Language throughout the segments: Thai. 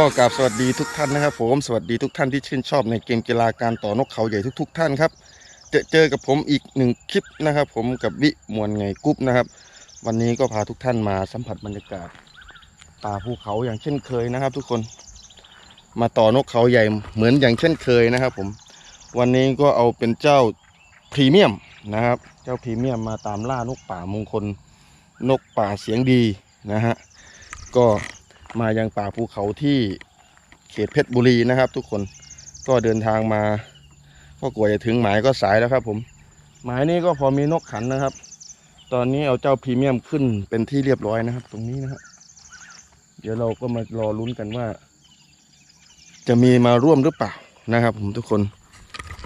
ก็กราบสวัสดีทุกท่านนะครับ ผมสวัสดีทุกท่านที่ชื่นชอบในเกมกีฬาการต่อนกเขาใหญ่ทุก ๆ ท่านครับจอเจอกับผมอีกหนึ่งคลิปนะครับ ผมกับวิมวลไงกรุ๊ปนะครับ วันนี้ก็พาทุกท่านมาสัมผัสบรรยากาศป่าภูเขาอย่างเช่นเคยนะครับ ทุกคนมาต่อนกเขาใหญ่เหมือนอย่างเช่นเคยนะครับ ผมวันนี้ก็เอาเป็นเจ้าพรีเมียมนะครับ เจ้าพรีเมียมมาตามล่านกป่ามงคลนกป่าเสียงดีนะฮะก็ มายังป่าภูเขาที่เขตเพชรบุรีนะครับ ทุกคนก็เดินทางมา ก็กว่าจะถึงหมายก็สายแล้วครับ ผมหมายนี้ก็พอมีนกขันนะครับ ตอนนี้เอาเจ้าพรีเมียมขึ้นเป็นที่เรียบร้อยนะครับ ตรงนี้นะครับ เดี๋ยวเราก็มารอลุ้นกันว่า จะมีมาร่วมหรือเปล่านะครับ ผมทุกคน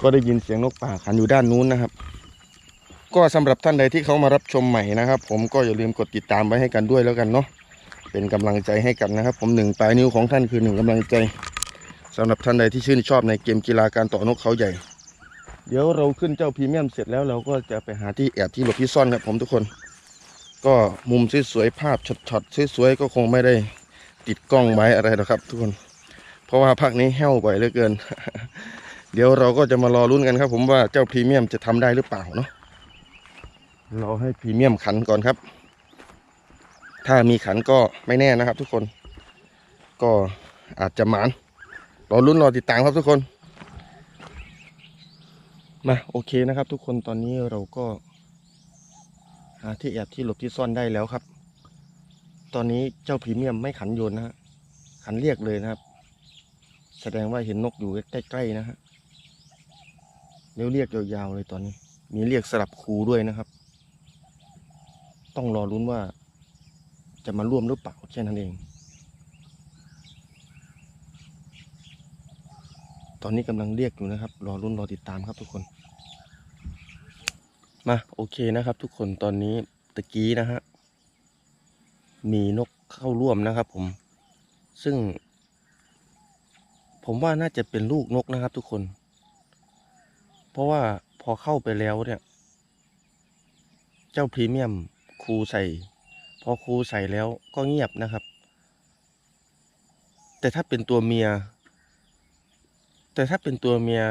ก็ได้ยินเสียงนกป่าขันอยู่ด้านนู้นนะครับ ก็สำหรับท่านใดที่เขามารับชมใหม่นะครับ ผมก็อย่าลืมกดติดตามไว้ให้กันด้วยแล้วกันเนาะ เป็นกำลังใจให้กันนะครับ ผมหนึ่งปลายนิ้วของท่านคือหนึ่งกำลังใจสำหรับท่านใดที่ชื่นชอบในเกมกีฬาการต่อนกเขาใหญ่ เดี๋ยวเราขึ้นเจ้าพรีเมียมเสร็จแล้วเราก็จะไปหาที่แอบที่หลบที่ซ่อนครับผมทุกคน ก็มุมสวยๆภาพช็อตๆสวยๆก็คงไม่ได้ติดกล้องไว้อะไรหรอกครับ ทุกคน เพราะว่าภาคนี้แห้วบ่อยเหลือเกิน เดี๋ยวเราก็จะมารอลุ้นกันครับ ผมว่าเจ้าพรีเมียมจะทำได้หรือเปล่าเนาะรอให้พรีเมียมขันก่อนครับ ถ้ามีขันก็ไม่แน่นะครับทุกคน ก็อาจจะหมานรอลุ้นรอติดตามครับทุกคน มาโอเคนะครับ ทุกคนตอนนี้เราก็หาที่แอบที่หลบที่ซ่อนได้แล้วครับ ตอนนี้เจ้าพรีเมียมไม่ขันโยนนะฮะขันเรียกเลยนะครับ แสดงว่าเห็นนกอยู่ใกล้ๆนะฮะเรียวเรียกยาวๆเลยตอนนี้ มีเรียกสลับคูด้วยนะครับ ต้องรอรุ้นว่า จะมาร่วมหรือเปล่าแค่นั้นเอง ตอนนี้กำลังเรียกอยู่นะครับ รอรุ้นรอติดตามครับทุกคน มาโอเคนะครับ ทุกคนตอนนี้ตะกี้นะฮะมีนกเข้าร่วมนะครับ ผม ซึ่ง ผมว่าน่าจะเป็นลูกนกนะครับ ทุกคน เพราะว่าพอเข้าไปแล้วเนี่ย เจ้าพรีเมียมครูใส่ อครูใส่แล้วก็เงียบนะครับ แต่ถ้าเป็นตัวเมีย แต่ถ้าเป็นตัวเมีย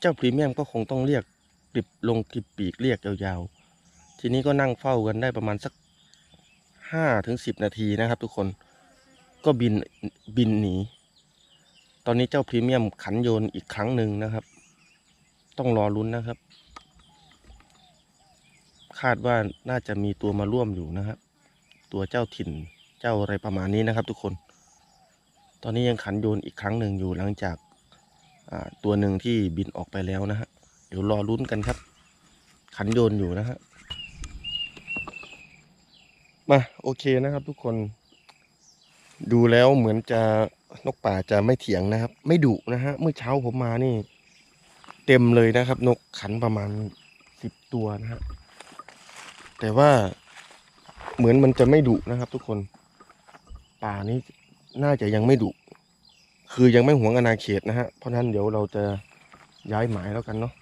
เจ้าพรีเมียมก็คงต้องเรียกกริบลงกิบปีกเรียกยาวๆ ทีนี้ก็นั่งเฝ้ากันได้ประมาณสักห้าถึงสิบนาทีนะครับ ทุกคนก็บินบินหนี ตอนนี้เจ้าพรีเมียมขันโยนอีกครั้งหนึ่งนะครับ ต้องรอลุ้นนะครับ คาดว่าน่าจะมีตัวมาร่วมอยู่นะครับ ตัวเจ้าถิ่นเจ้าอะไรประมาณนี้นะครับ ทุกคน ตอนนี้ยังขันโยนอีกครั้งหนึ่งอยู่หลังจากตัวหนึ่งที่บินออกไปแล้วนะฮะเดี๋ยวรอลุ้นกันครับ ขันโยนอยู่นะฮะมาโอเคนะครับทุกคน ดูแล้วเหมือนจะนกป่าจะไม่เถียงนะครับ ไม่ดุนะฮะเมื่อเช้าผมมานี่ เต็มเลยนะครับ นกขันประมาณสิบตัวนะฮะแต่ว่า เหมือนมันจะไม่ดุนะครับ ทุกคนป่านี้น่าจะยังไม่ดุคือยังไม่หวงอาณาเขตนะฮะเพราะฉะนั้นเดี๋ยวเราจะย้ายหมายแล้วกันเนาะ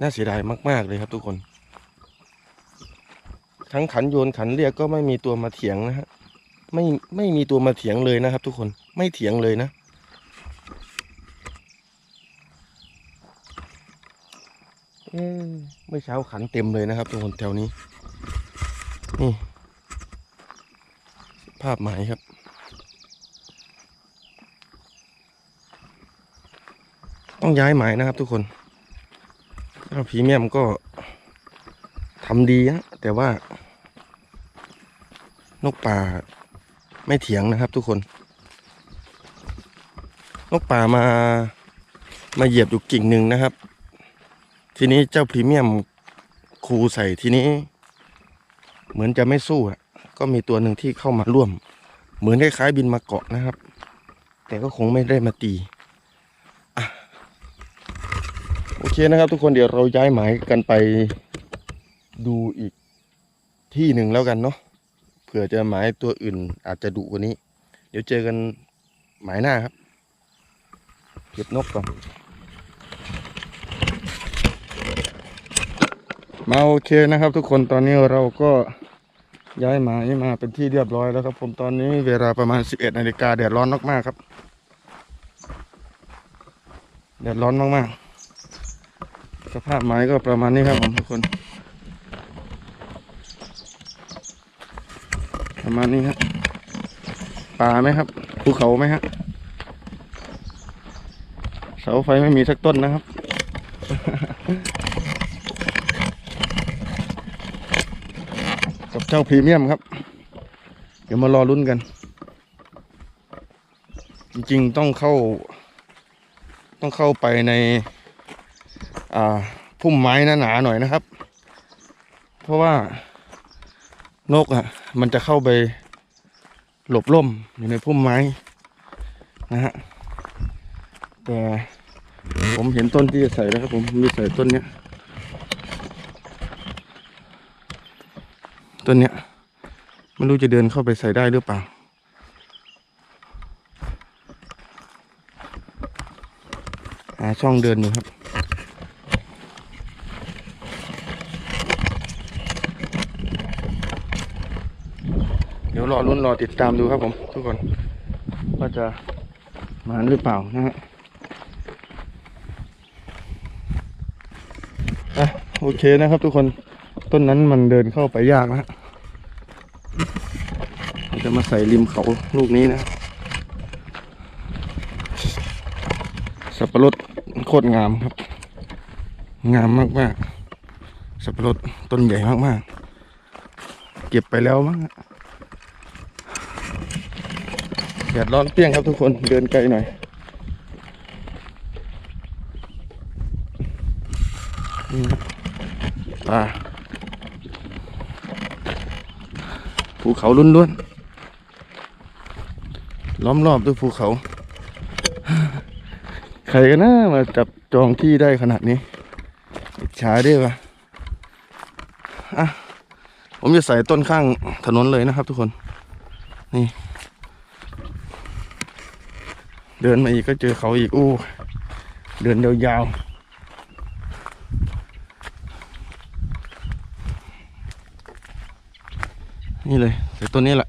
น่าเสียดายมาก ๆเลยครับทุกคน ทั้งขันโยนขันเรียกก็ไม่มีตัวมาเถียงนะฮะไม่ไม่มีตัวมาเถียงเลยนะครับ ทุกคนไม่เถียงเลยนะเอ๊ะเมื่อเช้าขันเต็มเลยนะครับ ทุกคนแถวนี้ นี่ภาพหมายครับ ต้องย้ายหมายนะครับทุกคนเจ้าพรีเมียมก็ทำดีนะแต่ว่านกป่าไม่เถียงนะครับทุกคน นกป่ามามาเหยียบอยู่กิ่งหนึ่งนะครับ ทีนี้เจ้าพรีเมียมครูใส่ทีนี้ เหมือนจะไม่สู้อะ ก็มีตัวหนึ่งที่เข้ามาร่วม เหมือนคล้ายๆบินมาเกาะนะครับ แต่ก็คงไม่ได้มาตีอะโอเคนะครับ ทุกคนเดี๋ยวเราย้ายหมายกันไปดูอีกที่หนึ่งแล้วกันเนาะเผื่อจะหมายตัวอื่นอาจจะดุกว่านี้ เดี๋ยวเจอกันหมายหน้าครับ เก็บนกก่อน มาโอเคนะครับทุกคนตอนนี้เราก็ย้ายหมายมาเป็นที่เรียบร้อยแล้วครับ ผมตอนนี้เวลาประมาณ 11นาฬิกาแดดร้อนมากๆครับแดดร้อนมากๆ สภาพไม้ก็ประมาณนี้ครับผมทุกคน ประมาณนี้ครับป่าไหมครับภูเขาไหมฮะเสาไฟไม่มีสักต้นนะครับ กับ เจ้าพรีเมียมครับ เดี๋ยวมารอลุ้นกัน จริงๆต้องเข้า ต้องเข้าไปใน อ่าพุ่มไม้หนาๆหน่อยนะครับ เพราะว่านกอะ มันจะเข้าไปหลบร่มอยู่ในพุ่มไม้นะฮะแต่ผมเห็นต้นที่จะใส่แล้วครับผมมีใส่ต้นเนี้ย ต้นเนี้ยไม่รู้จะเดินเข้าไปใส่ได้หรือเปล่า หาช่องเดินอยู่ครับ เดี๋ยวรอรุ่นรอติดตามดูครับผม ทุกคนว่าจะมาหรือเปล่านะฮะโอเคนะครับทุกคนต้นนั้นมันเดินเข้าไปยากนะฮะ มาใส่ริมเขาลูกนี้นะ สับปะรดโคตรงามครับ งามมากๆสับปะรดต้นใหญ่มากๆเก็บไปแล้วมั้งแดดร้อนเปรี้ยงครับทุกคนเดินไกลหน่อยนี่าภูเขาล้วนๆ ล้อมรอบด้วยภูเขา ใครกันนะมาจับจองที่ได้ขนาดนี้อิจฉาด้วยปะอะผมจะใส่ต้นข้างถนนเลยนะครับทุกคน นี่ เดินมาอีกก็เจอเขาอีก อู้ เดินยาวๆนี่เลยใส่ต้นนี้แหละ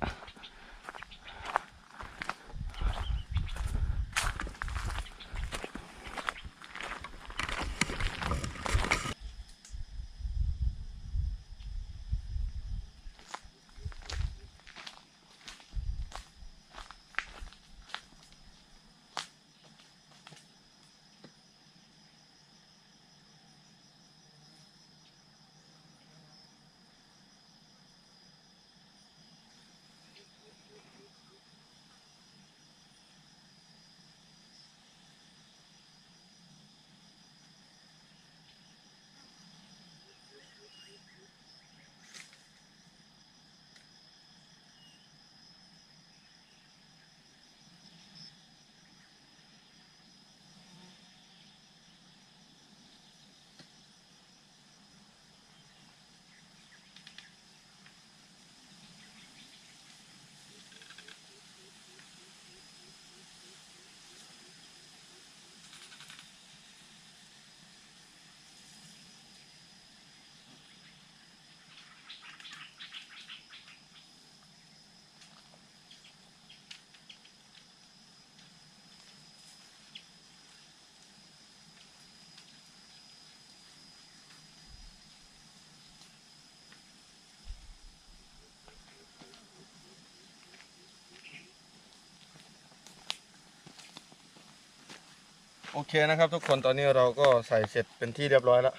โอเคนะครับ ทุกคนตอนนี้เราก็ใส่เสร็จเป็นที่เรียบร้อยแล้ว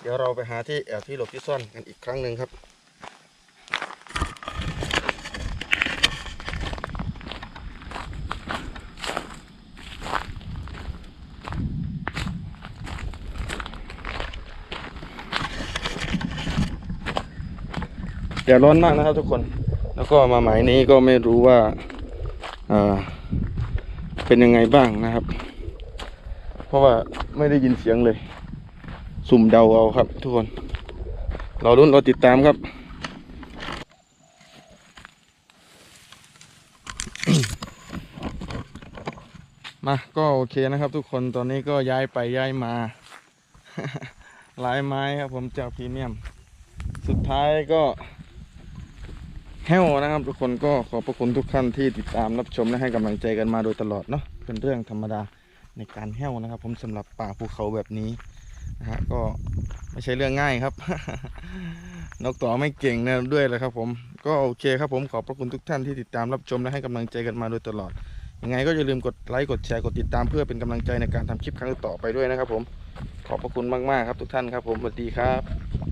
เดี๋ยวเราไปหาที่แอบที่หลบที่ซ่อนกันอีกครั้งหนึ่งครับแดดร้อนมากนะครับทุกคน แล้วก็มาหมายนี้ก็ไม่รู้ว่าอ่าเป็นยังไงบ้างนะครับ เพราะว่าไม่ได้ยินเสียงเลย สุ่มเดาเอาครับ ทุกคนเราลุ้นเราติดตามครับมาก็โอเคนะครับทุกคนตอนนี้ก็ย้ายไปย้ายมา หลายไม้ครับผมจากพรีเมียม สุดท้ายก็แฮวนะครับ ทุกคนก็ขอบพระคุณทุกท่านที่ติดตามรับชมและให้กำลังใจกันมาโดยตลอดเนาะเป็นเรื่องธรรมดา ในการแฮวนะครับ ผมสำหรับป่าภูเขาแบบนี้นะฮะก็ไม่ใช่เรื่องง่ายครับ นกต่อไม่เก่งนะด้วยเลยครับ ผมก็โอเคครับผมขอบพระคุณทุกท่านที่ติดตามรับชมและให้กำลังใจกันมาโดยตลอดยังไงก็อย่าลืมกดไลค์กดแชร์กดติดตามเพื่อเป็นกำลังใจในการทำคลิปครั้งต่อไปด้วยนะครับ ผมขอบพระคุณมากๆครับทุกท่านครับ ผมสวัสดีครับ